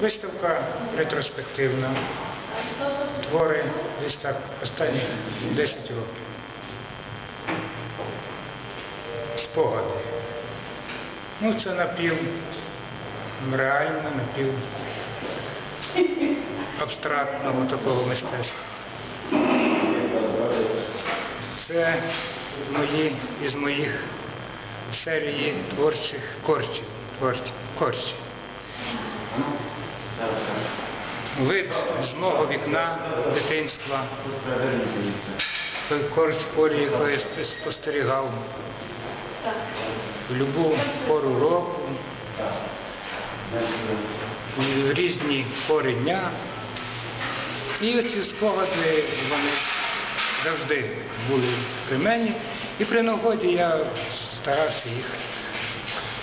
Виставка ретроспективна. Твори десь так останні 10 років. Спогади. Ну, це напів реально, напів абстрактного такого мистецтва. Це мої із моїх серії творчих корчів. Корчів. Вид з мого вікна дитинства, той корч полі, який я спостерігав в будь-яку пору року, в різні пори дня. І оці спогади вони завжди були при мені. І при нагоді я старався їх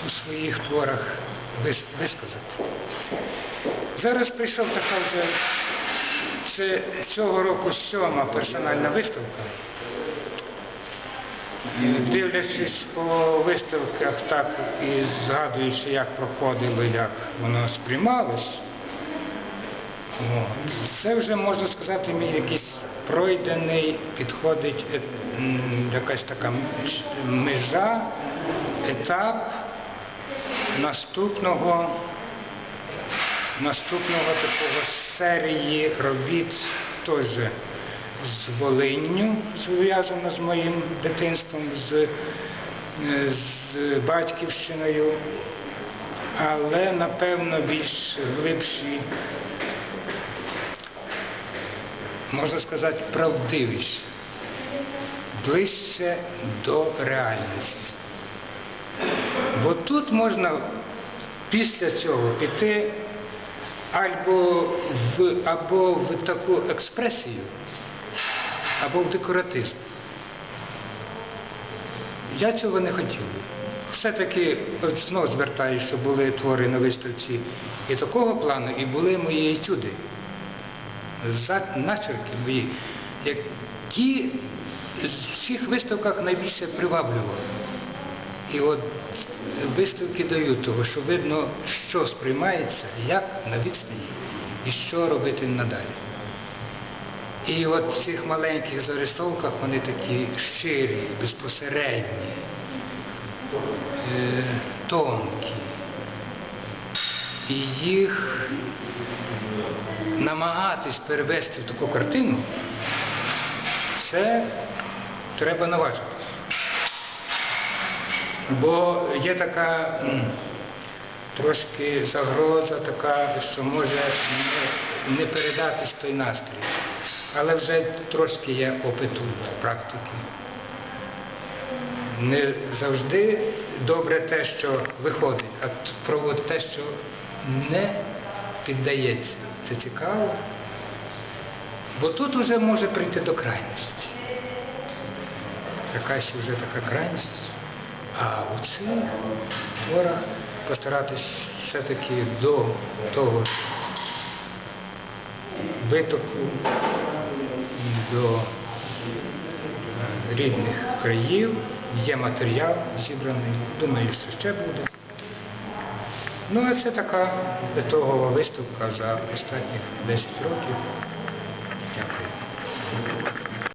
у своїх творах висказати. Зараз прийшов така вже це цього року сьома персональна виставка. Дивлячись по виставках, так і згадуючи, як проходило, як воно сприймалось, це вже можна сказати, мій якийсь пройдений, підходить е, якась така межа, етап наступного наступного такого серії робіт теж з Волинню, зв'язано з моїм дитинством, з, е, з батьківщиною, але напевно більш глибші, можна сказати, правдивіші, ближче до реальності. Бо тут можна після цього піти або в, або в таку експресію, або в декоратизм. Я цього не хотів. Все-таки знову звертаю, що були твори на виставці і такого плану, і були мої етюди, начерки мої, які з всіх виставках найбільше приваблювали. І от виставки дають того, що видно, що сприймається, як на відстані і що робити надалі. І от в цих маленьких зарисовках вони такі щирі, безпосередні, е, тонкі. І їх намагатись перевести в таку картину, це треба наважитися. Бо є така трошки загроза така, що може не, передатись той настрій. Але вже трошки є опиту практики. Не завжди добре те, що виходить, а проводить те, що не піддається. Це цікаво. Бо тут вже може прийти до крайності. Якась вже така крайність. А у цих творах постаратись все-таки до того витоку до рідних країв, є матеріал зібраний, думаю, що ще буде. Ну, а це така ітогова виставка за останні 10 років. Дякую.